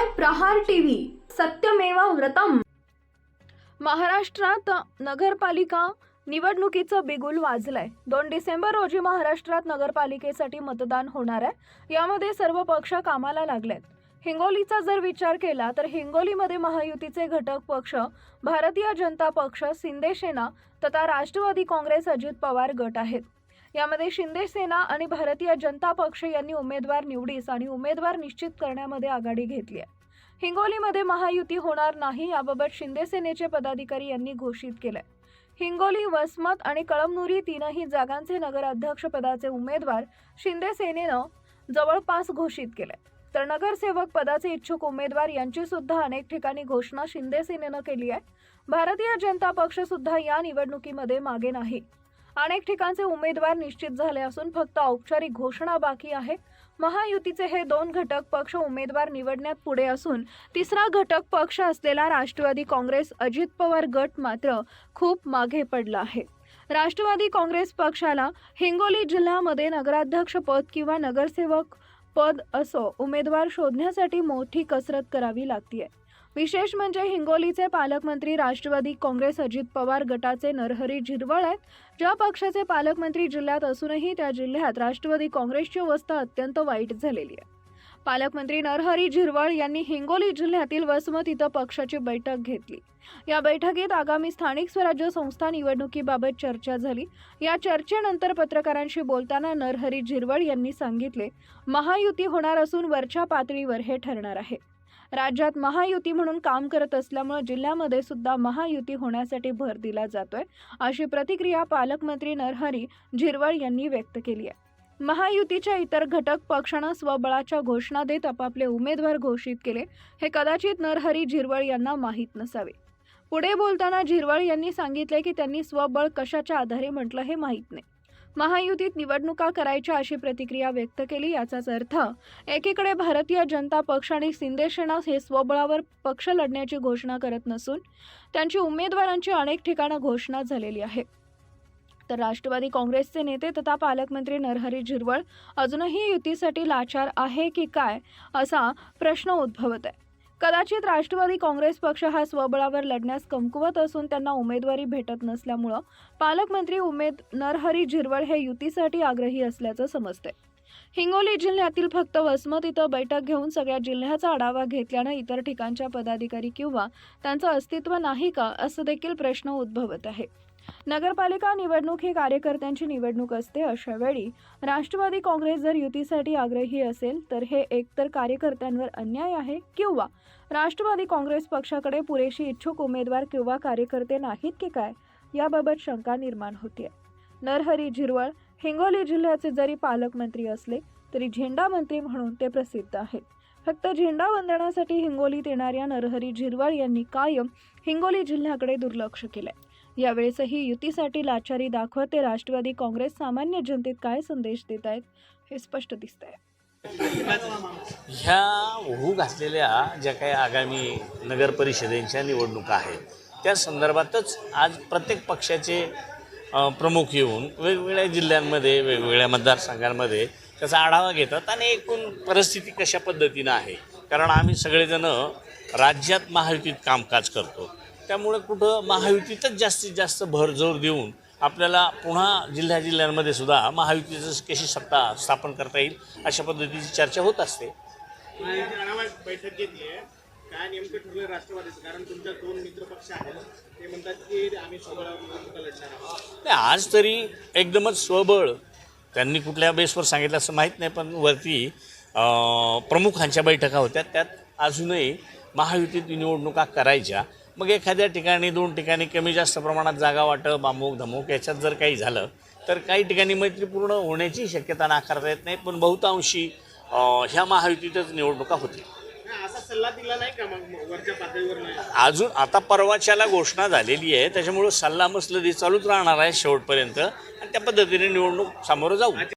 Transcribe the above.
पाहताय प्रहार टीव्ही. सत्यमेवा व्रतम. महाराष्ट्रात नगरपालिका निवडणुकीचं बिगुल वाजलंय. दोन डिसेंबर रोजी महाराष्ट्रात नगरपालिकेसाठी मतदान होणार आहे. यामध्ये सर्व पक्ष कामाला लागलेत. हिंगोलीचा जर विचार केला तर हिंगोलीमध्ये महायुतीचे घटक पक्ष भारतीय जनता पक्ष शिंदे सेना तथा राष्ट्रवादी काँग्रेस अजित पवार गट आहेत. यामध्ये शिंदे सेना आणि भारतीय जनता पक्ष यांनी उमेदवार निवडीस आणि उमेदवार निश्चित करण्यामध्ये आघाडी घेतली आहे. हिंगोलीमध्ये महायुती होणार नाही याबाबत शिंदे सेनेचे पदाधिकारी यांनी घोषित केलंय. हिंगोली वसमत आणि कळमनुरी तीनही जागांचे नगराध्यक्ष पदाचे उमेदवार शिंदे सेनेनं जवळपास घोषित केले तर नगरसेवक पदाचे इच्छुक उमेदवार यांची सुद्धा अनेक ठिकाणी घोषणा शिंदे सेनेनं केली आहे. भारतीय जनता पक्ष सुद्धा या निवडणुकीमध्ये मागे नाही. अनेक ठिकाणचे उमेदवार निश्चित झाले असून फक्त औपचारिक घोषणा बाकी आहे. महायुतीचे हे दोन घटक पक्ष उमेदवार निवडण्यात पुढे असून तिसरा घटक पक्ष असलेला राष्ट्रवादी काँग्रेस अजित पवार गट मात्र खूप मागे पडला आहे. राष्ट्रवादी काँग्रेस पक्षाला हिंगोली जिल्ह्यामध्ये नगराध्यक्ष पद किंवा नगरसेवक पद असो उमेदवार शोधण्यासाठी मोठी कसरत करावी लागतीये. विशेष म्हणजे हिंगोलीचे पालकमंत्री राष्ट्रवादी काँग्रेस अजित पवार गटाचे नरहरी झिरवळ आहेत. ज्या पक्षाचे पालकमंत्री जिल्ह्यात असूनही त्या जिल्ह्यात राष्ट्रवादी काँग्रेसची अवस्था अत्यंत वाईट झालेली आहे. पालकमंत्री नरहरी झिरवळ यांनी हिंगोली जिल्ह्यातील वसमत इथं पक्षाची बैठक घेतली. या बैठकीत आगामी स्थानिक स्वराज्य संस्था निवडणुकीबाबत चर्चा झाली. या चर्चेनंतर पत्रकारांशी बोलताना नरहरी झिरवळ यांनी सांगितले महायुती होणार असून वरच्या पातळीवर हे ठरणार आहे. राज्यात महायुती म्हणून काम करत असल्यामुळे जिल्ह्यामध्ये सुद्धा महायुती होण्यासाठी भर दिला जातोय अशी प्रतिक्रिया पालकमंत्री नरहरी झिरवळ यांनी व्यक्त केली आहे. महायुतीच्या इतर घटक पक्षानं स्वबळाच्या घोषणा देत आपापले उमेदवार घोषित केले हे कदाचित नरहरी झिरवळ यांना माहीत नसावे. पुढे बोलताना झिरवळ यांनी सांगितले की त्यांनी स्वबळ कशाच्या आधारे म्हटलं हे माहीत नाही. महायुतीत निवडणुका करायच्या अशी प्रतिक्रिया व्यक्त केली याचाच अर्थ एकीकडे भारतीय जनता पक्ष आणि शिंदे सेना हे स्वबळावर पक्ष लढण्याची घोषणा करत नसून त्यांची उमेदवारांची अनेक ठिकाणं घोषणा झालेली आहे. तर राष्ट्रवादी काँग्रेसचे नेते तथा पालकमंत्री नरहरी झिरवळ अजूनही युतीसाठी लाचार आहे की काय असा प्रश्न उद्भवत आहे. कदाचित राष्ट्रवादी काँग्रेस पक्ष हा स्वबळावर लढण्यास कमकुवत असून त्यांना उमेदवारी भेटत नसल्यामुळं पालकमंत्री उमेद नरहरी झिरवळ हे युतीसाठी आग्रही असल्याचं समजते हिंगोली जिल्ह्यातील फक्त वसमत इथं बैठक घेऊन सगळ्या जिल्ह्याचा आढावा घेतल्यानं इतर ठिकाणच्या पदाधिकारी किंवा त्यांचं अस्तित्व नाही का असं देखील प्रश्न उद्भवत आहे. नगरपालिका निवडणूक ही कार्यकर्त्यांची निवडणूक असते अशा वेळी राष्ट्रवादी काँग्रेस जर युतीसाठी आग्रही असेल तर हे एकतर कार्यकर्त्यांवर अन्याय आहे किंवा राष्ट्रवादी काँग्रेस पक्षाकडे पुरेशी इच्छुक उमेदवार किंवा कार्यकर्ते नाहीत की काय याबाबत शंका निर्माण होते. नरहरी झिरवळ हिंगोली जिल्ह्याचे जरी पालकमंत्री असले तरी झेंडा मंत्री म्हणून ते प्रसिद्ध आहेत. फक्त झेंडा वंदनासाठी हिंगोलीत येणाऱ्या नरहरी झिरवळ यांनी कायम हिंगोली जिल्ह्याकडे दुर्लक्ष केलंय. यावेळेसही युतीसाठी लाचारी दाखवत ते राष्ट्रवादी काँग्रेस सामान्य जनतेत काय संदेश देत आहेत हे स्पष्ट दिसत आहे ह्या होऊ घातलेल्या ज्या काही आगामी नगर परिषदेच्या निवडणुका आहेत त्या संदर्भातच आज प्रत्येक पक्षाचे प्रमुख येऊन वेगवेगळ्या जिल्ह्यांमध्ये वेगवेगळ्या मतदारसंघांमध्ये त्याचा आढावा घेतात आणि एकूण परिस्थिती कशा पद्धतीनं आहे? कारण आम्ही सगळेजणं राज्यात महायुतीत कामकाज करतो. त्यामुळे कुठं महायुतीतच जास्तीत जास्त भर जोर देऊन आपल्याला पुन्हा जिल्ह्या जिल्ह्यांमध्ये सुद्धा महायुतीचं कशी सत्ता स्थापन करता येईल अशा पद्धतीची चर्चा होत असते. बैठक घेतली आहे. काय नेमकं ठरलं राष्ट्रवादीचं? कारण तुमच्या दोन मित्र पक्ष आहेत ते म्हणतात की आम्ही नाही, आज तरी एकदमच स्वबळ. त्यांनी कुठल्या बेसवर सांगितलं असं माहीत नाही पण वरती प्रमुखांच्या बैठका होत्या. त्यात अजूनही महायुतीत निवडणुका करायच्या. मग एखाद्या ठिकाणी दोन ठिकाणी कमी जास्त प्रमाणात जागा वाटप अमुक धमुक याच्यात जर काही झालं तर काही ठिकाणी मैत्रीपूर्ण होण्याची शक्यता नाकारता येत नाही पण बहुतांशी ह्या महायुतीतच निवडणुका होतील. सल्ला दिला नाही का मग वरच्या पातळीवर नाही? अजून आता परवाच्याला घोषणा झालेली आहे त्याच्यामुळं सल्ला मसलदी चालूच राहणार आहे शेवटपर्यंत आणि त्या पद्धतीने निवडणूक सामोरं जाऊ.